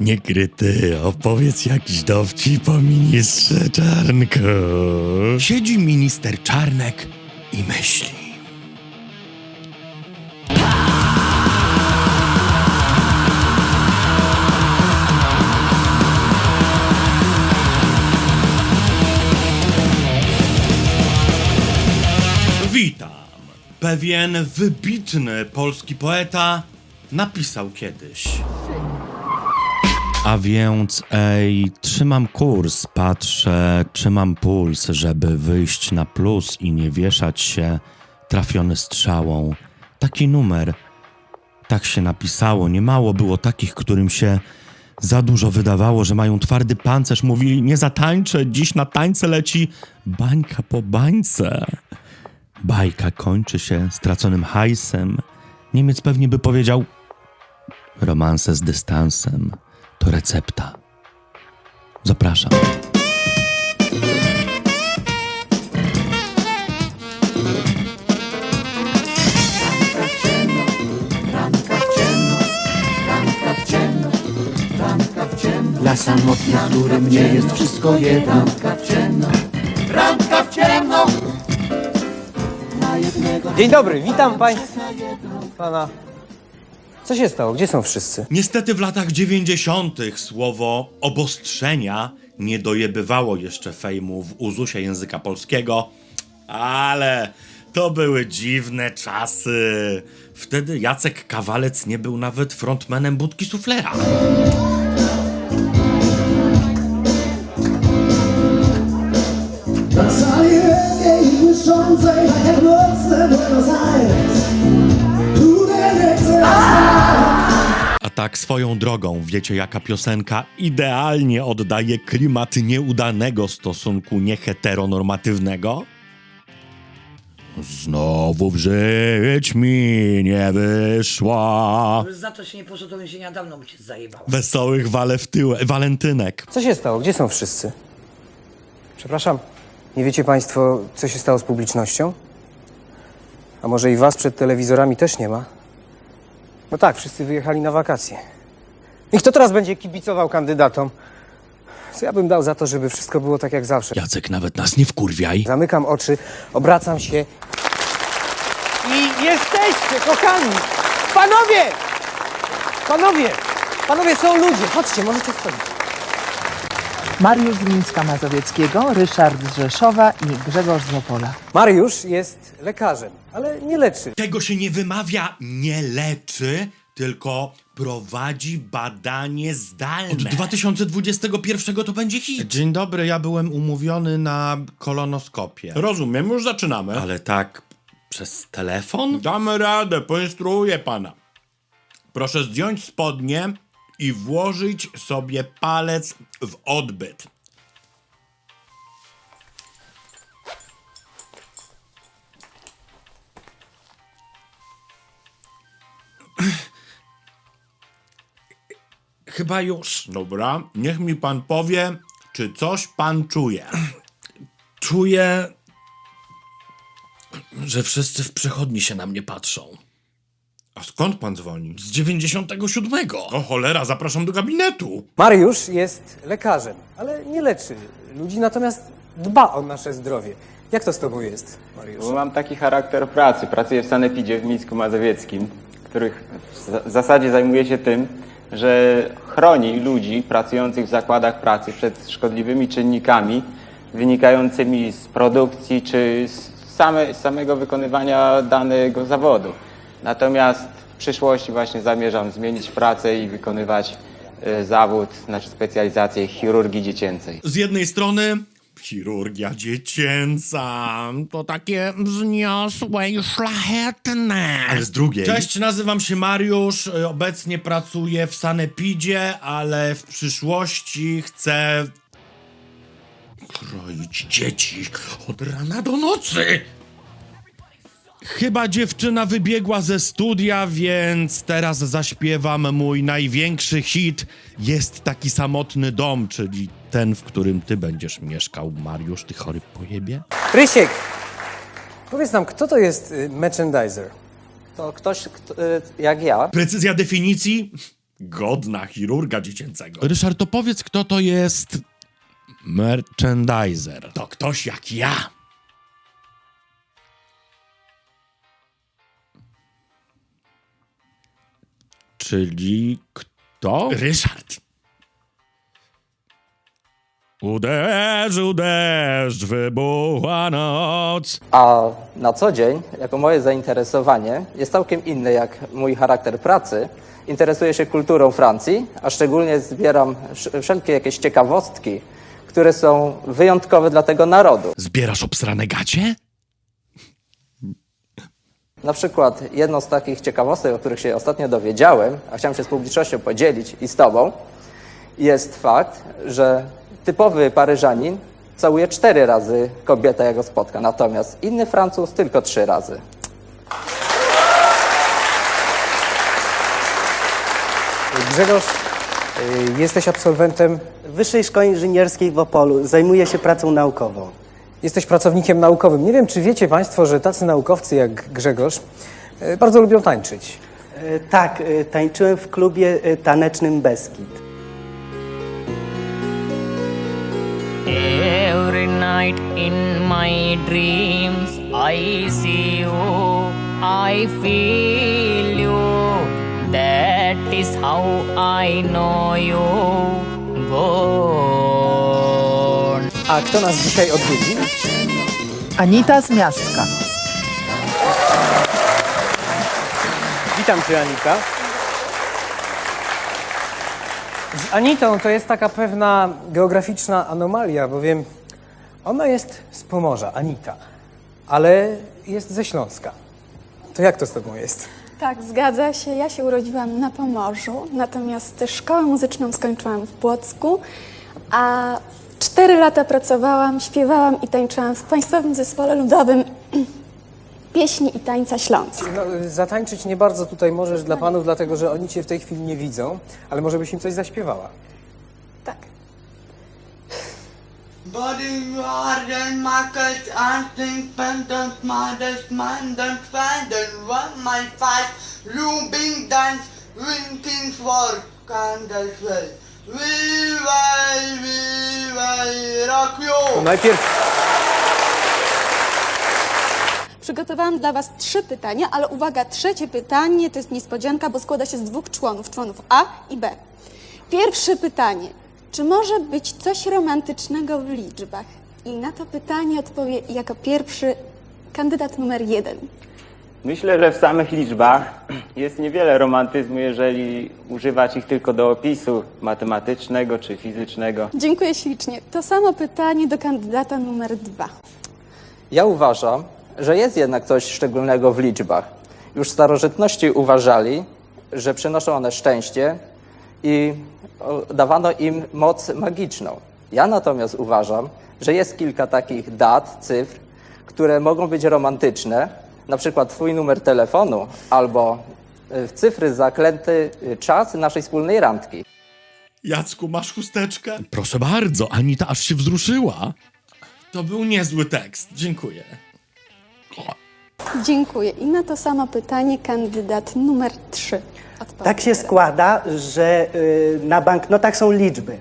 Niekryty, opowiedz jakiś dowcip o ministrze Czarnku. Siedzi minister Czarnek i myśli. Witam. Pewien wybitny polski poeta napisał kiedyś. A więc, ej, trzymam kurs, patrzę, trzymam puls, żeby wyjść na plus i nie wieszać się trafiony strzałą. Taki numer. Tak się napisało. Niemało było takich, którym się za dużo wydawało, że mają twardy pancerz. Mówili, nie zatańczę, dziś na tańce leci bańka po bańce. Bajka kończy się straconym hajsem. Niemiec pewnie by powiedział: Romanse z dystansem to recepta. Zapraszam. Dla samotnych, którym nie jest wszystko jedno Randka w ciemno, randka w ciemno Na jednego Dzień dobry, witam państwa. Co się stało? Gdzie są wszyscy? Niestety w latach 90. słowo obostrzenia nie dojebywało jeszcze fejmu w uzusie języka polskiego, ale to były dziwne czasy. Wtedy Jacek Kawalec nie był nawet frontmanem budki suflera. Na sali reggae błyszczącej jak nocne Buenos Aires tak swoją drogą, wiecie jaka piosenka idealnie oddaje klimat nieudanego stosunku nieheteronormatywnego? Znowu w żyć mi nie wyszła. Za to się nie poszło, to bym się niedawno by cię zajebało. Wesołych wale w tył, walentynek. Co się stało? Gdzie są wszyscy? Przepraszam, nie wiecie państwo, co się stało z publicznością? A może i was przed telewizorami też nie ma? No tak, wszyscy wyjechali na wakacje. I kto teraz będzie kibicował kandydatom? Co ja bym dał za to, żeby wszystko było tak jak zawsze? Jacek, nawet nas nie wkurwiaj. Zamykam oczy, obracam się i jesteście, kochani! Panowie! Panowie! Panowie, są ludzie! Chodźcie, możecie wchodzić. Mariusz z Mińska Mazowieckiego, Ryszard z Rzeszowa i Grzegorz z Opola. Mariusz jest lekarzem, ale nie leczy. Tego się nie wymawia nie leczy, tylko prowadzi badanie zdalne. Od 2021 to będzie hit. Dzień dobry, ja byłem umówiony na kolonoskopię. Rozumiem, już zaczynamy. Ale tak przez telefon? Damy radę, poinstruuję pana. Proszę zdjąć spodnie i włożyć sobie palec w odbyt. Chyba już. Dobra, niech mi pan powie, czy coś pan czuje. Czuję, że wszyscy w przychodni się na mnie patrzą. A skąd pan dzwoni? Z 97. O cholera, zapraszam do gabinetu. Mariusz jest lekarzem, ale nie leczy ludzi, natomiast dba o nasze zdrowie. Jak to z tobą jest, Mariusz? Bo mam taki charakter pracy. Pracuję w Sanepidzie w Mińsku Mazowieckim, których w za- w zasadzie zajmuje się tym, że chroni ludzi pracujących w zakładach pracy przed szkodliwymi czynnikami wynikającymi z produkcji czy z same, z samego wykonywania danego zawodu. Natomiast w przyszłości właśnie zamierzam zmienić pracę i wykonywać e, zawód, znaczy specjalizację chirurgii dziecięcej. Z jednej strony chirurgia dziecięca, to takie wzniosłe i szlachetne. Ale z drugiej... Cześć, nazywam się Mariusz, y, obecnie pracuję w Sanepidzie, ale w przyszłości chcę... kroić dzieci od rana do nocy. Chyba dziewczyna wybiegła ze studia, więc teraz zaśpiewam mój największy hit. Jest taki samotny dom, czyli ten, w którym ty będziesz mieszkał, Mariusz, ty chory pojebie. Rysiek, powiedz nam, kto to jest y, merchandiser? To ktoś kto, y, jak ja, Precyzja definicji? Godna chirurga dziecięcego. Ryszard, to powiedz, kto to jest merchandiser. To ktoś jak ja. Czyli kto? Ryszard. Uderzył deszcz, wybuchła noc. A na co dzień, jako moje zainteresowanie, jest całkiem inne jak mój charakter pracy. Interesuję się kulturą Francji, a szczególnie zbieram sz- wszelkie jakieś ciekawostki, które są wyjątkowe dla tego narodu. Zbierasz obsrane gacie? Na przykład jedną z takich ciekawostek, o których się ostatnio dowiedziałem, a chciałem się z publicznością podzielić i z Tobą, jest fakt, że typowy Paryżanin całuje cztery razy kobietę, jak go spotka, natomiast inny Francuz tylko trzy razy. Grzegorz, y, jesteś absolwentem, Wyższej Szkoły Inżynierskiej w Opolu. Zajmuję się pracą naukową. Jesteś pracownikiem naukowym. Nie wiem, czy wiecie Państwo, że tacy naukowcy jak Grzegorz y, bardzo lubią tańczyć. E, Tak, e, tańczyłem w klubie e, tanecznym Beskid. Every night in my dreams, I see you, I feel you. That is how I know you. Go. A kto nas dzisiaj odwiedzi? Anita z Miastka. Witam Cię, Anita. Z Anitą to jest taka pewna geograficzna anomalia, bowiem ona jest z Pomorza, Anita, ale jest ze Śląska. To jak to z Tobą jest? Tak, zgadza się. Ja się urodziłam na Pomorzu, natomiast szkołę muzyczną skończyłam w Płocku, a cztery lata pracowałam, śpiewałam i tańczyłam w Państwowym Zespole Ludowym Pieśni i Tańca Śląsk. No, zatańczyć nie bardzo tutaj możesz dla panów, dlatego że oni Cię w tej chwili nie widzą, ale może byś im coś zaśpiewała. Tak. Body warden, market, anting, pendant, modest, mandant, pendant, one my fight, looping dance, winkings work, candles well. Rock To you. najpierw Przygotowałam dla Was trzy pytania, ale uwaga, trzecie pytanie to jest niespodzianka, bo składa się z dwóch członów, członów A i B. Pierwsze pytanie. Czy może być coś romantycznego w liczbach? I na to pytanie odpowie jako pierwszy kandydat numer jeden. Myślę, że w samych liczbach jest niewiele romantyzmu, jeżeli używać ich tylko do opisu matematycznego czy fizycznego. Dziękuję ślicznie. To samo pytanie do kandydata numer dwa. Ja uważam, że jest jednak coś szczególnego w liczbach. Już starożytności uważali, że przynoszą one szczęście i dawano im moc magiczną. Ja natomiast uważam, że jest kilka takich dat, cyfr, które mogą być romantyczne, na przykład twój numer telefonu albo y, w cyfry zaklęty y, czas naszej wspólnej randki. Jacku, masz chusteczkę? Proszę bardzo, Anita aż się wzruszyła. To był niezły tekst, dziękuję. Dziękuję. I na to samo pytanie kandydat numer trzy. odpowie Tak się składa, że y, na banknotach są liczby.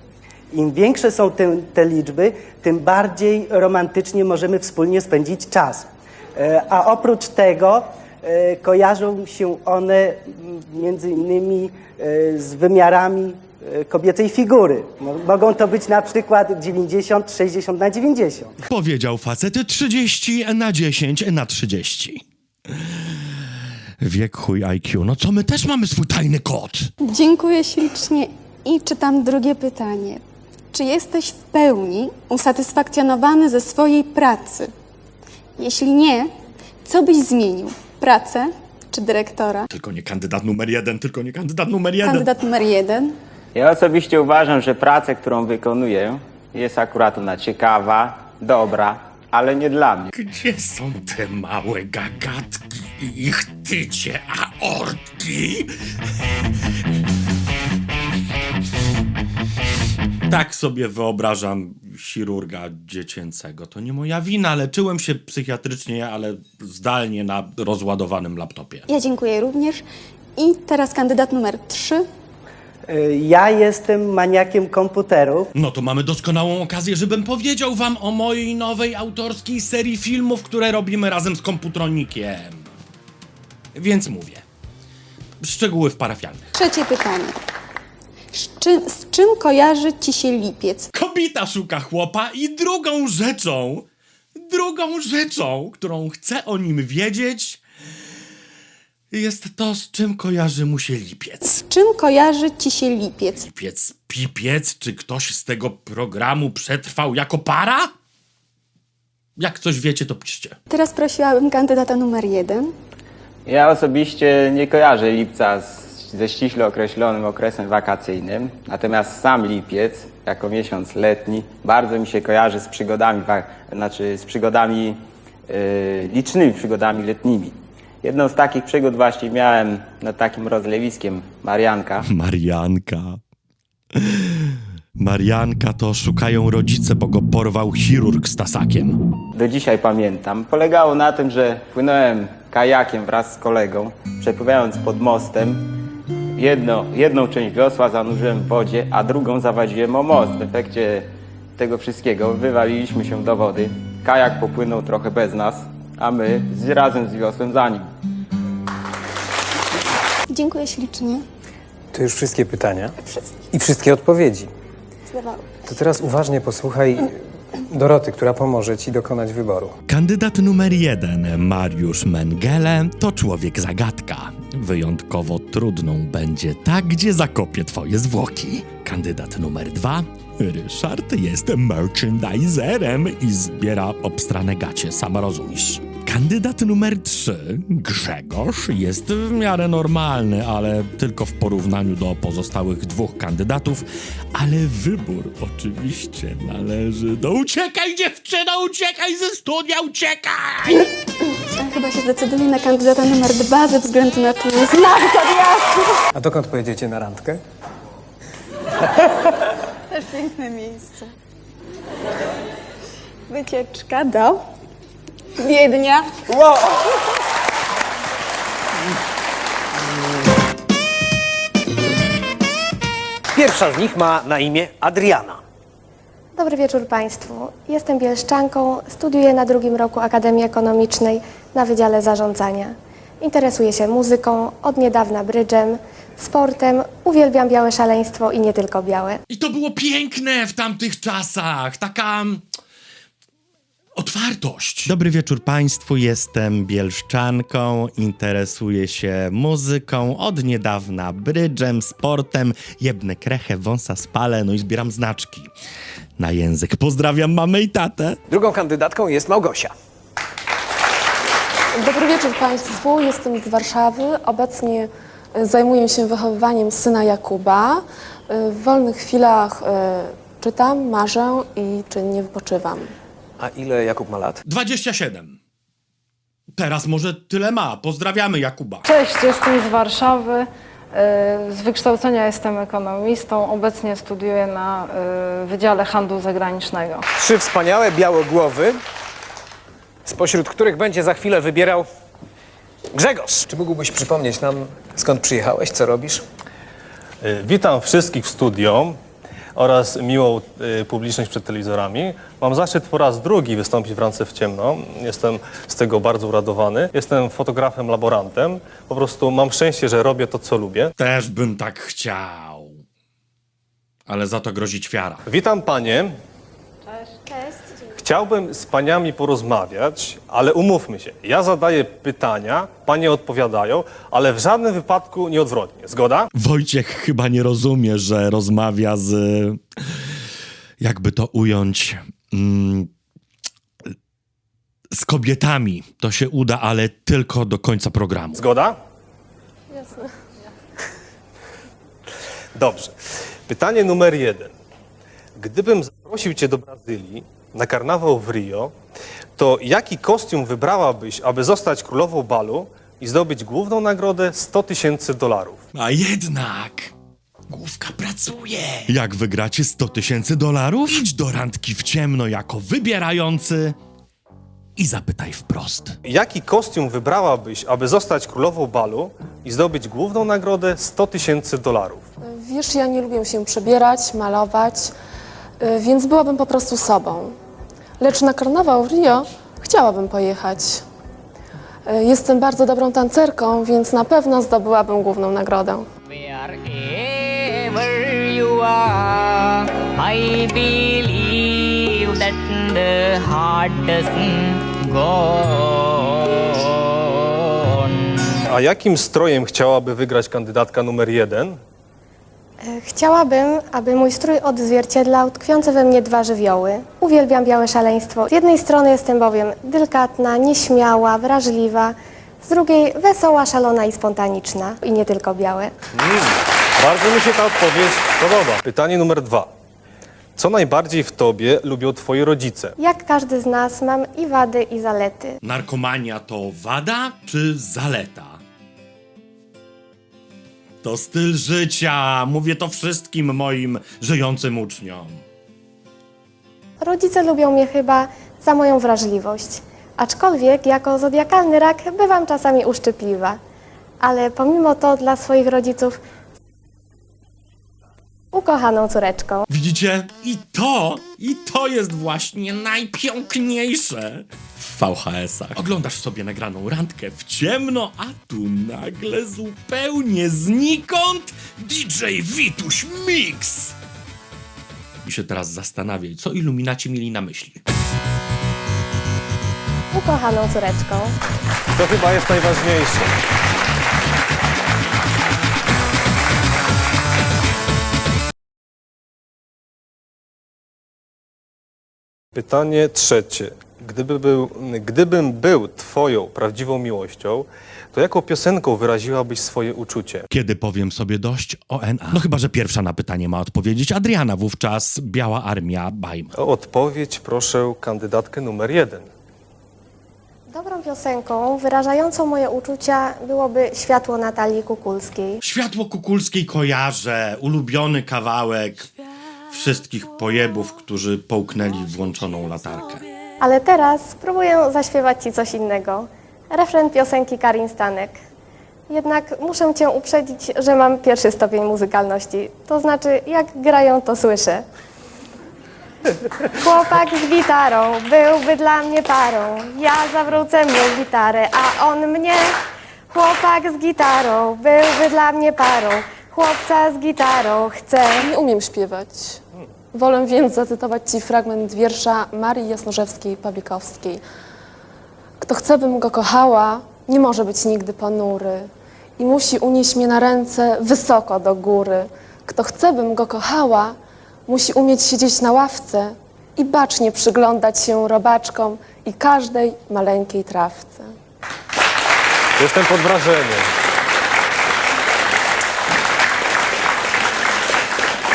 Im większe są te, te liczby, tym bardziej romantycznie możemy wspólnie spędzić czas. E, A oprócz tego e, kojarzą się one m, między innymi e, z wymiarami kobiecej figury. No, Mogą to być na przykład 90, 60 na 90. Powiedział facet 30 na 10 na 30. Wiek chuj IQ. No co, my też mamy swój tajny kod. Dziękuję ślicznie i czytam drugie pytanie. Czy jesteś w pełni usatysfakcjonowany ze swojej pracy? Jeśli nie, co byś zmienił? Pracę czy dyrektora? Tylko nie kandydat numer jeden, tylko nie kandydat numer jeden. Kandydat numer jeden. Ja osobiście uważam, że pracę, którą wykonuję, jest akurat ona ciekawa, dobra, ale nie dla mnie. Gdzie są te małe gagatki i ich tycie aortki? Tak sobie wyobrażam chirurga dziecięcego. To nie moja wina, leczyłem się psychiatrycznie, ale zdalnie na rozładowanym laptopie. Ja dziękuję również. I teraz kandydat numer trzy. Y, Ja jestem maniakiem komputerów. No to mamy doskonałą okazję, żebym powiedział wam o mojej nowej autorskiej serii filmów, które robimy razem z komputronikiem. Więc mówię. Szczegóły w parafialnych. Trzecie pytanie. Z czym, z czym kojarzy ci się lipiec? Kobieta szuka chłopa i drugą rzeczą, drugą rzeczą, którą chce o nim wiedzieć, jest to, z czym kojarzy mu się lipiec. Z czym kojarzy ci się lipiec? Lipiec, pipiec, czy ktoś z tego programu przetrwał jako para? Jak coś wiecie, to piszcie. Teraz prosiłabym kandydata numer jeden. Ja osobiście nie kojarzę lipca z, ze ściśle określonym okresem wakacyjnym, natomiast sam lipiec, jako miesiąc letni, bardzo mi się kojarzy z przygodami, znaczy z przygodami, yy, licznymi przygodami letnimi. Jedną z takich przygód właśnie miałem nad takim rozlewiskiem Marianka. Marianka. Marianka to szukają rodzice, bo go porwał chirurg z tasakiem. do dzisiaj pamiętam. Polegało na tym, że płynąłem kajakiem wraz z kolegą, przepływając pod mostem. Jedno, jedną część wiosła zanurzyłem w wodzie, a drugą zawadziłem o most. W efekcie tego wszystkiego wywaliliśmy się do wody. Kajak popłynął trochę bez nas, a my z, razem z wiosłem za nim. Dziękuję ślicznie. To już wszystkie pytania i wszystkie odpowiedzi. Zdawało. To teraz uważnie posłuchaj Doroty, która pomoże ci dokonać wyboru. Kandydat numer jeden, Mariusz Mengele, to człowiek zagadka. Wyjątkowo trudną będzie ta, gdzie zakopie twoje zwłoki. Kandydat numer dwa, Ryszard jest merchandiserem i zbiera obstrane gacie, sama rozumiesz. Kandydat numer 3, Grzegorz, jest w miarę normalny, ale tylko w porównaniu do pozostałych dwóch kandydatów, ale wybór oczywiście należy do uciekaj dziewczyno, uciekaj ze studia, uciekaj! Chyba się zdecyduję na kandydata numer dwa ze względu na to, że znak zodiaku. A dokąd pojedziecie na randkę? Też piękne miejsce. Wycieczka do Wiednia. Pierwsza z nich ma na imię Adriana. Dobry wieczór Państwu. Jestem bielszczanką, studiuję na drugim roku Akademii Ekonomicznej na Wydziale Zarządzania. Interesuję się muzyką, od niedawna brydżem, sportem, uwielbiam białe szaleństwo i nie tylko białe. I to było piękne w tamtych czasach, taka mm, otwartość. Dobry wieczór Państwu, jestem bielszczanką, interesuję się muzyką, od niedawna brydżem, sportem, jebnę krechę, wąsa spalę, no i zbieram znaczki na język. Pozdrawiam mamę i tatę. Drugą kandydatką jest Małgosia. Dobry wieczór Państwu, jestem z Warszawy. Obecnie e, zajmuję się wychowywaniem syna Jakuba. E, W wolnych chwilach e, czytam, marzę i czynnie wypoczywam. A ile Jakub ma lat? 27. Teraz może tyle ma. Pozdrawiamy Jakuba. Cześć, jestem z Warszawy. Z wykształcenia jestem ekonomistą. Obecnie studiuję na Wydziale Handlu Zagranicznego. Trzy wspaniałe białe głowy, spośród których będzie za chwilę wybierał Grzegorz. Czy mógłbyś przypomnieć nam, skąd przyjechałeś, co robisz? Y, Witam wszystkich w studio oraz miłą y, publiczność przed telewizorami. Mam zaszczyt po raz drugi wystąpić w Rance w ciemno. Jestem z tego bardzo uradowany. Jestem fotografem, laborantem. Po prostu mam szczęście, że robię to, co lubię. Też bym tak chciał. Ale za to grozi ćwiara. Witam panie. Chciałbym z paniami porozmawiać, ale umówmy się. Ja zadaję pytania, panie odpowiadają, ale w żadnym wypadku nie odwrotnie. Zgoda? Wojciech chyba nie rozumie, że rozmawia z. Jakby to ująć. Mm, z kobietami. To się uda, ale tylko do końca programu. Zgoda? Jasne. Dobrze. Pytanie numer jeden. Gdybym zaprosił cię do Brazylii na karnawał w Rio, to jaki kostium wybrałabyś, aby zostać królową balu i zdobyć główną nagrodę 100 tysięcy dolarów? A jednak. Główka pracuje. Jak wygracie 100 tysięcy dolarów? Idź do randki w ciemno jako wybierający i zapytaj wprost. Jaki kostium wybrałabyś, aby zostać królową balu i zdobyć główną nagrodę 100 tysięcy dolarów? Wiesz, ja nie lubię się przebierać, malować, y, więc byłabym po prostu sobą. Lecz na karnawał w Rio chciałabym pojechać. Y, Jestem bardzo dobrą tancerką, więc na pewno zdobyłabym główną nagrodę. A jakim strojem chciałaby wygrać kandydatka numer jeden? E, Chciałabym, aby mój strój odzwierciedlał tkwiące we mnie dwa żywioły. Uwielbiam białe szaleństwo. Z jednej strony jestem bowiem delikatna, nieśmiała, wrażliwa, z drugiej wesoła, szalona i spontaniczna. I nie tylko białe. Bardzo mi się ta odpowiedź podoba. Pytanie numer dwa. Co najbardziej w tobie lubią twoi rodzice? Jak każdy z nas mam i wady, i zalety. Narkomania to wada czy zaleta? To styl życia. Mówię to wszystkim moim żyjącym uczniom. Rodzice lubią mnie chyba za moją wrażliwość. Aczkolwiek jako zodiakalny rak bywam czasami uszczypliwa. Ale pomimo to dla swoich rodziców ukochaną córeczką. Widzicie? I to, i to jest właśnie najpiękniejsze VHS-ach. Oglądasz sobie nagraną randkę w ciemno, a tu nagle zupełnie znikąd DJ Wituś Mix! I się teraz zastanawiaj, co iluminaci mieli na myśli. Ukochaną córeczką. To chyba jest najważniejsze. Pytanie trzecie. Gdyby był, gdybym był twoją prawdziwą miłością, to jaką piosenką wyraziłabyś swoje uczucie? Kiedy powiem sobie dość ONA? No chyba, że pierwsza na pytanie ma odpowiedzieć Adriana, wówczas Biała Armia Bajm. O odpowiedź proszę kandydatkę numer jeden. Dobrą piosenką wyrażającą moje uczucia byłoby Światło Natalii Kukulskiej. Światło Kukulskiej kojarzę, ulubiony kawałek wszystkich pojebów, którzy połknęli włączoną latarkę. Ale teraz spróbuję zaśpiewać Ci coś innego. Refren piosenki Karin Stanek. Jednak muszę Cię uprzedzić, że mam pierwszy stopień muzykalności. To znaczy, jak grają, to słyszę. Chłopak z gitarą byłby dla mnie parą. Ja zawrócę mu gitarę, a on mnie. Chłopak z gitarą byłby dla mnie parą. Chłopca z gitarą chcę. Nie umiem śpiewać. Wolę więc zacytować Ci fragment wiersza Marii Jasnorzewskiej-Pawlikowskiej. Kto chce, bym go kochała, nie może być nigdy ponury i musi unieść mnie na ręce wysoko do góry. Kto chce, bym go kochała, musi umieć siedzieć na ławce i bacznie przyglądać się robaczkom i każdej maleńkiej trawce. Jestem pod wrażeniem.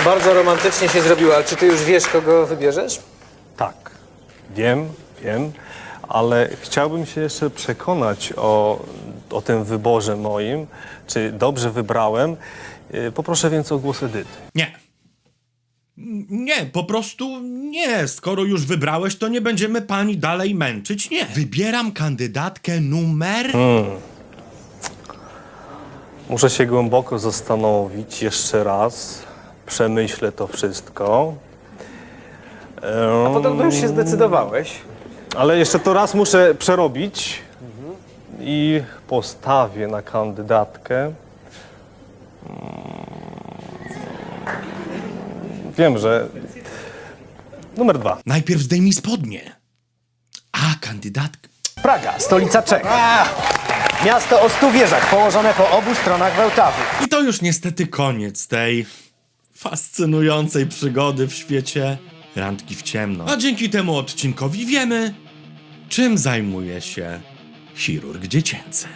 Bardzo romantycznie się zrobiło, ale czy ty już wiesz, kogo wybierzesz? Tak, wiem, wiem, ale chciałbym się jeszcze przekonać o, o tym wyborze moim, czy dobrze wybrałem. Yy, Poproszę więc o głos Edyty. Nie. Nie, po prostu nie. Skoro już wybrałeś, to nie będziemy pani dalej męczyć. Nie. Wybieram kandydatkę numer. Hmm. Muszę się głęboko zastanowić jeszcze raz. Przemyślę to wszystko. A podobno już się zdecydowałeś. Ale jeszcze to raz muszę przerobić i postawię na kandydatkę. Mm. Wiem, że numer dwa. Najpierw zdejmij spodnie. A, kandydatka. Praga, stolica Czech. Miasto o stu wieżach, położone po obu stronach Wełtawy. I to już niestety koniec tej fascynującej przygody w świecie randki w ciemno. A dzięki temu odcinkowi wiemy, czym zajmuje się chirurg dziecięcy.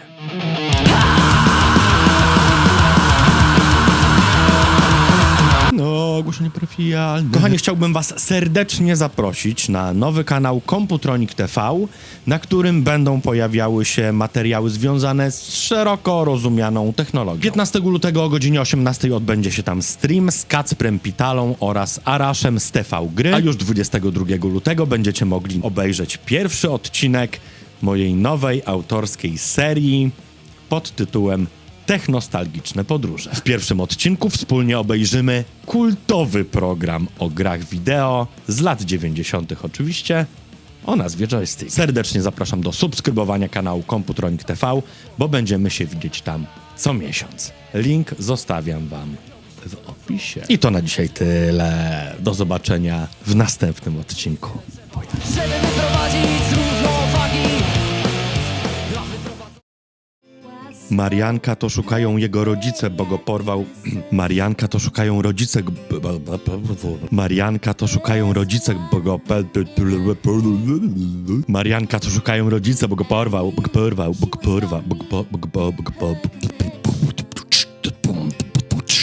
No, ogłoszenie parafialne. Kochani, chciałbym was serdecznie zaprosić na nowy kanał Komputronik TV, na którym będą pojawiały się materiały związane z szeroko rozumianą technologią. 15 lutego o godzinie 18 odbędzie się tam stream z Kacprem Pitalą oraz Araszem z TV Gry, a już 22 lutego będziecie mogli obejrzeć pierwszy odcinek mojej nowej autorskiej serii pod tytułem Technostalgiczne podróże. W pierwszym odcinku wspólnie obejrzymy kultowy program o grach wideo z lat 90. oczywiście o nazwie Joystick. Serdecznie zapraszam do subskrybowania kanału Komputronik TV, bo będziemy się widzieć tam co miesiąc. Link zostawiam wam w opisie. I to na dzisiaj tyle. Do zobaczenia w następnym odcinku. Marianka to szukają jego rodzice, bo go porwał. Marianka to szukają rodzice. Marianka to szukają rodzice, bo go. Marianka to szukają rodzice, bo go porwał, porwał, porwał, bo go po- bo go po- bo go po-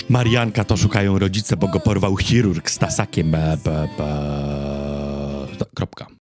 Marianka to szukają rodzice, bo go porwał chirurg z tasakiem. Kropka.